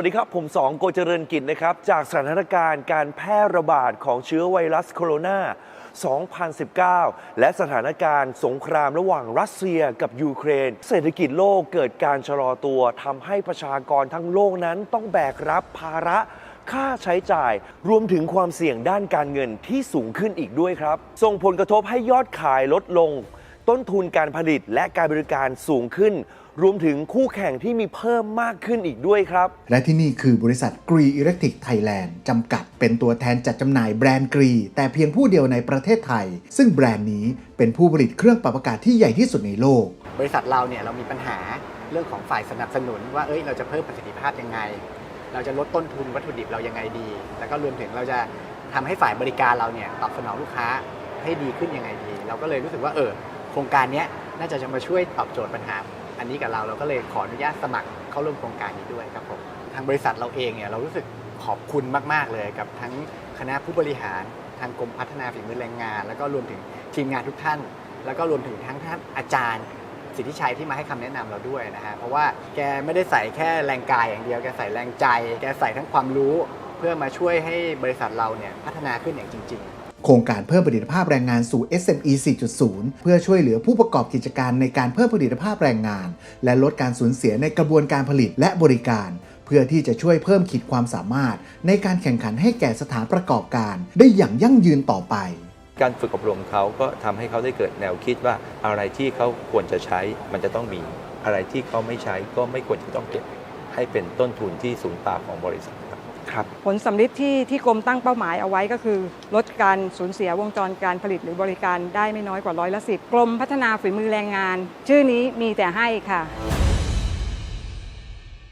วัสดีครับ ผมสองโกเจริญกิจนะครับ จากสถานการณ์การแพร่ระบาดของเชื้อไวรัสโคโรนา2019 และสถานการณ์สงครามระหว่างรัสเซียกับยูเครน เศรษฐกิจโลกเกิดการชะลอตัวทำให้ประชากรทั้งโลกนั้นต้องแบกรับภาระค่าใช้จ่ายรวมถึงความเสี่ยงด้านการเงินที่สูงขึ้นอีกด้วยครับ ส่งผลกระทบให้ยอดขายลดลง ต้นทุนการผลิตและการบริการสูงขึ้น รวมถึงคู่แข่งที่มีเพิ่มมากขึ้นอีกด้วยครับ และที่นี่คือบริษัทกรีอิเล็กทริกไทยแลนด์จำกัดเป็นตัวแทนจัดจำหน่ายแบรนด์กรี แต่เพียงผู้เดียวในประเทศไทย ซึ่งแบรนด์นี้เป็นผู้ผลิตเครื่องปรับอากาศที่ใหญ่ที่สุดในโลก บริษัทเราเนี่ยเรามีปัญหาเรื่องของฝ่ายสนับสนุนว่าเอ้ยเราจะเพิ่มประสิทธิภาพยังไง เราจะลดต้นทุนวัตถุดิบเรายังไงดี แล้วก็รวมถึงเราจะทำให้ฝ่ายบริการเราเนี่ยตอบสนองลูกค้าให้ดีขึ้นยังไงดี เราก็เลยรู้สึกว่าเออโค รงการนี้น่าจะจะมาช่วยตอบโจทย์ปัญหา อันนี้กับเราเราก็เลยขออนุญาตสมัครเข้าร่วมโครงการนี้ด้วยครับผมทางบริษัทเราเองเนี่ยเรารู้สึกขอบคุณมาก ๆ เลยกับทั้งคณะผู้บริหารทางกรมพัฒนาฝีมือแรงงาน แล้วก็รวมถึงทีมงานทุกท่าน แล้วก็รวมถึงทั้งท่านอาจารย์สิทธิชัยที่มาให้คำแนะนำเราด้วยนะฮะเพราะว่าแกไม่ได้ใส่แค่แรงกายอย่างเดียว แกใส่แรงใจ แกใส่ทั้งความรู้ เพื่อมาช่วยให้บริษัทเราเนี่ยพัฒนาขึ้นอย่างจริง ๆ โครงการเพิ่มผลิตภาพแรงงานสู่ SME 4.0 เพื่อช่วยเหลือผู้ประกอบกิจการในการเพิ่มผลิตภาพแรงงาน และลดการสูญเสียในกระบวนการผลิตและบริการ เพื่อที่จะช่วยเพิ่มขีดความสามารถ ในการแข่งขันให้แก่สถานประกอบการ ได้อย่างยั่งยืนต่อไป การฝึกอบรมเขาก็ทำให้เขาได้เกิดแนวคิดว่าอะไรที่เขาควรจะใช้มันจะต้องมี อะไรที่เขาไม่ใช้ก็ไม่ควรจะต้องเก็บ ให้เป็นต้นทุนที่สูงตาของบริษัท ครับผลสำลิดที่ที่กรมตั้งเป้าหมายเอาไว้ก็คือ ลดการสูญเสียวงจรการผลิตหรือบริการได้ไม่น้อยกว่าร้อยละสิบกรมพัฒนาฝีมือแรงงาน ชื่อนี้มีแต่ให้ค่ะ